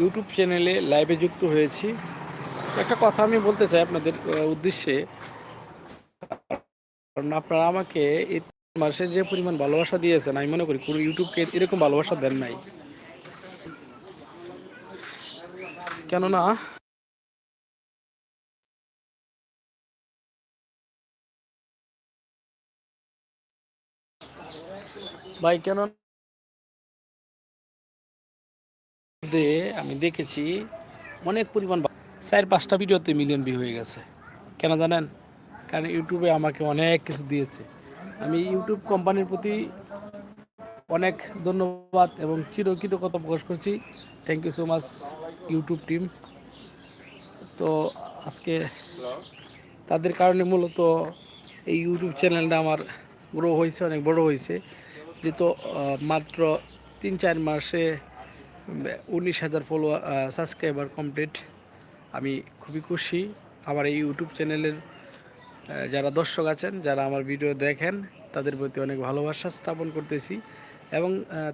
YouTube চ্যানেলে লাইভে যুক্ত হয়েছি। একটা কথা আমি বলতে চাই আপনাদের উদ্দেশ্যে। কারণ আপনারা আমাকে এই তিন মাসে যে পরিমাণ ভালোবাসা দিয়েছেন, আমি মনে করি কোনো ইউটিউবকে এরকম ভালোবাসা দেন নাই। কেননা, ভাই কেন মধ্যে আমি দেখেছি অনেক পরিমাণ চার পাঁচটা ভিডিওতে মিলিয়ন ভিউ হয়ে গেছে। কেন জানেন? কারণ ইউটিউবে আমাকে অনেক কিছু দিয়েছে। আমি ইউটিউব কোম্পানির প্রতি অনেক ধন্যবাদ এবং চিরকৃতজ্ঞতা প্রকাশ করছি। Thank you so much YouTube team তো আজকে তাদের কারণে মূলত এই ইউটিউব চ্যানেলটা আমার গ্রো হয়েছে, অনেক বড় হয়েছে। যেহেতু মাত্র তিন চার মাসে উনিশ হাজার ফলোয়ার সাবস্ক্রাইবার কমপ্লিট আমি খুবই খুশি। আমার এই ইউটিউব চ্যানেলের যারা দর্শক আছেন, যারা আমার ভিডিও দেখেন, তাদের প্রতি অনেক ভালোবাসা স্থাপন করতেছি এবং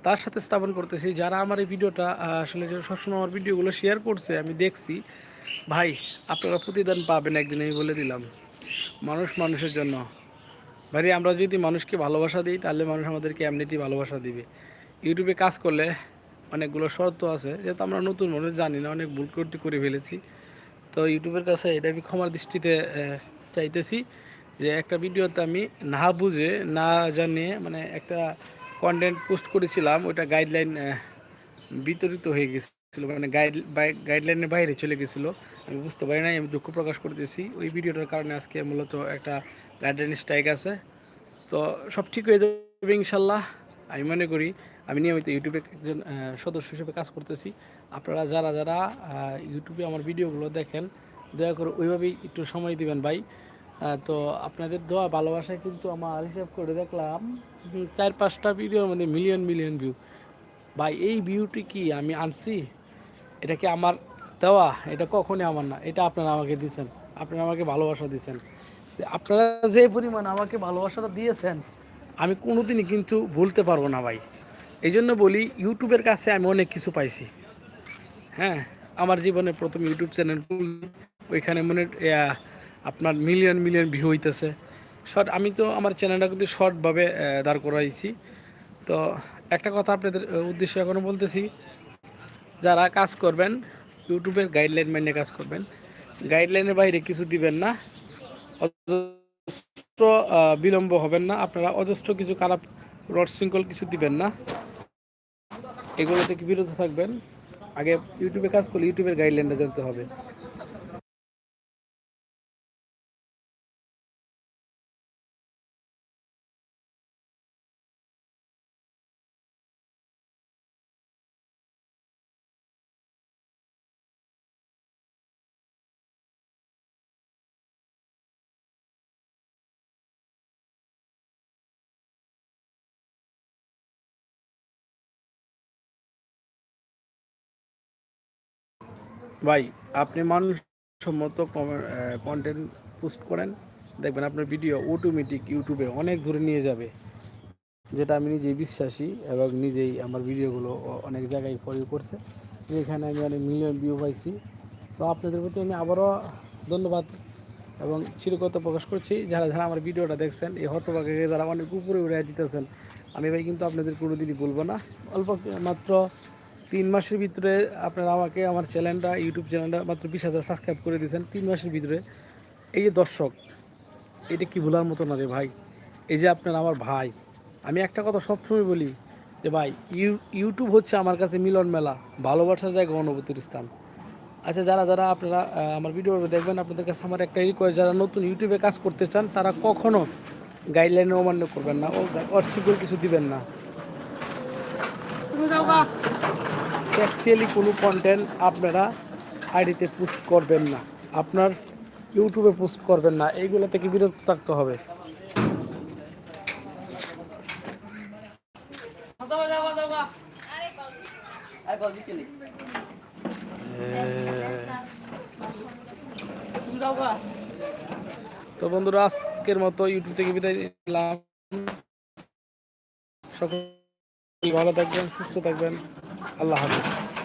তার সাথে স্থাপন করতেছি যারা আমার এই ভিডিওটা আসলে সবসময় আমার ভিডিওগুলো শেয়ার করছে, আমি দেখছি। ভাই, আপনারা প্রতিদান পাবেন একদিন, আমি বলে দিলাম। মানুষ মানুষের জন্য। ভাই, আমরা যদি মানুষকে ভালোবাসা দিই, তাহলে মানুষ আমাদেরকে এমনিতেই ভালোবাসা দিবে। ইউটিউবে কাজ করলে অনেকগুলো শর্ত আছে, যেহেতু আমরা নতুন মানুষ, জানি না, অনেক ভুল করতে করে ফেলেছি। তো ইউটিউবের কাছে এটা আমি ক্ষমার দৃষ্টিতে চাইতেছি যে একটা ভিডিওতে আমি না বুঝে, না জানিয়ে মানে একটা কন্টেন্ট পোস্ট করেছিলাম, ওইটা গাইডলাইন বিতরিত হয়ে গেছিল মানে গাইড গাইডলাইনের বাইরে চলে গেছিল। আমি বুঝতে পারি নাই, আমি দুঃখ প্রকাশ করতেছি। ওই ভিডিওটার কারণে আজকে মূলত একটা গাইডলাইন স্ট্রাইক আছে। তো সব ঠিক হয়ে যাবে ইনশাল্লাহ, আমি মনে করি আমি নিয়মিত ইউটিউবে একজন সদস্য হিসেবে কাজ করতেছি। আপনারা যারা যারা ইউটিউবে আমার ভিডিওগুলো দেখেন, দয়া করে ওইভাবেই একটু সময় দিবেন ভাই। তো আপনাদের দোয়া, ভালোবাসায় কিন্তু আমার হিসাব করে দেখলাম চার পাঁচটা ভিডিওর মধ্যে মিলিয়ন মিলিয়ন ভিউ ভাই, এই ভিউটি কি আমি আনছি? এটা কি আমার দেওয়া? এটা কখনই আমার না। এটা আপনারা আমাকে দিয়েছেন আপনারা আমাকে ভালোবাসা দিয়েছেন আপনারা যে পরিমাণ আমাকে ভালোবাসাটা দিয়েছেন, আমি কোনোদিনই কিন্তু ভুলতে পারব না ভাই। এই জন্য বলি, ইউটিউবের কাছে আমি অনেক কিছু পাইছি। হ্যাঁ আমার জীবনে প্রথম ইউটিউব চ্যানেল ওইখানে মনে আপনার মিলিয়ন মিলিয়ন ভিউ হইতেছে। শর্ট আমি তো আমার চ্যানেলটা কিন্তু শর্টভাবে দাঁড় করাইছি। তো একটা কথা আপনাদের উদ্দেশ্য এখনও বলতেছি, যারা কাজ করবেন, ইউটিউবের গাইডলাইন মেনে কাজ করবেন। গাইডলাইনের বাইরে কিছু দিবেন না। অজস্র বিলম্ব হবেন না। আপনারা অজস্র কিছু খারাপ রড শৃঙ্খল কিছু দিবেন না। এগুলো থেকে বিরত থাকবেন। আগে ইউটিউবে কাজ করলে ইউটিউবের গাইডলাইনটা জানতে হবে। ভাই, আপনি মানসম্মত কন্টেন্ট পোস্ট করেন। দেখবেন আপনার ভিডিও অটোমেটিক ইউটিউবে অনেক দূরে নিয়ে যাবে। যেটা আমি নিজেই বিশ্বাসী এবং নিজেই আমার ভিডিওগুলো অনেক জায়গায় ফলো করছে। যেখানে আমি অনেক মিলিয়ন ভিউ পাইছি। তো আপনাদের প্রতি আমি আবারও ধন্যবাদ এবং চিরকতা প্রকাশ করছি। যারা যারা আমার ভিডিওটা দেখছেন, এই হতভাগে যারা অনেক উপরে উড়ে দিতেছেন, আমি ভাই কিন্তু আপনাদের কোনোদিনই বলব না। অল্প মাত্র তিন মাসের ভিতরে আপনারা আমাকে আমার চ্যানেলটা, ইউটিউব চ্যানেলটা মাত্র বিশ হাজার সাবস্ক্রাইব করে দিয়েছেন। তিন মাসের ভিতরে। এই যে দর্শক, এটা কি ভোলার মতো না রে ভাই? এই যে আপনার আমার ভাই, আমি একটা কথা সবসময় বলি যে ভাই, ইউ, ইউটিউব হচ্ছে আমার কাছে মিলন মেলা, ভালোবাসার জায়গা, অনুভূতির স্থান। আচ্ছা যারা যারা আপনারা আমার ভিডিও দেখবেন, আপনাদের কাছে আমার একটা রিকোয়েস্ট যারা নতুন ইউটিউবে কাজ করতে চান, তারা কখনো গাইডলাইন অমান্য করবেন না, ও অর্সিকুল কিছু দিবেন না। সেক্সুয়ালি কোনো কন্টেন্ট আপনারা আইডিতে পোস্ট করবেন না। আপনার ইউটিউবে পোস্ট করবেন না। এইগুলো থেকে বিরত থাকতে হবে। তো বন্ধুরা, আজকের মতো ইউটিউব থেকে বিদায় সকল ভালো থাকবেন, সুস্থ থাকবেন। الله حافظ.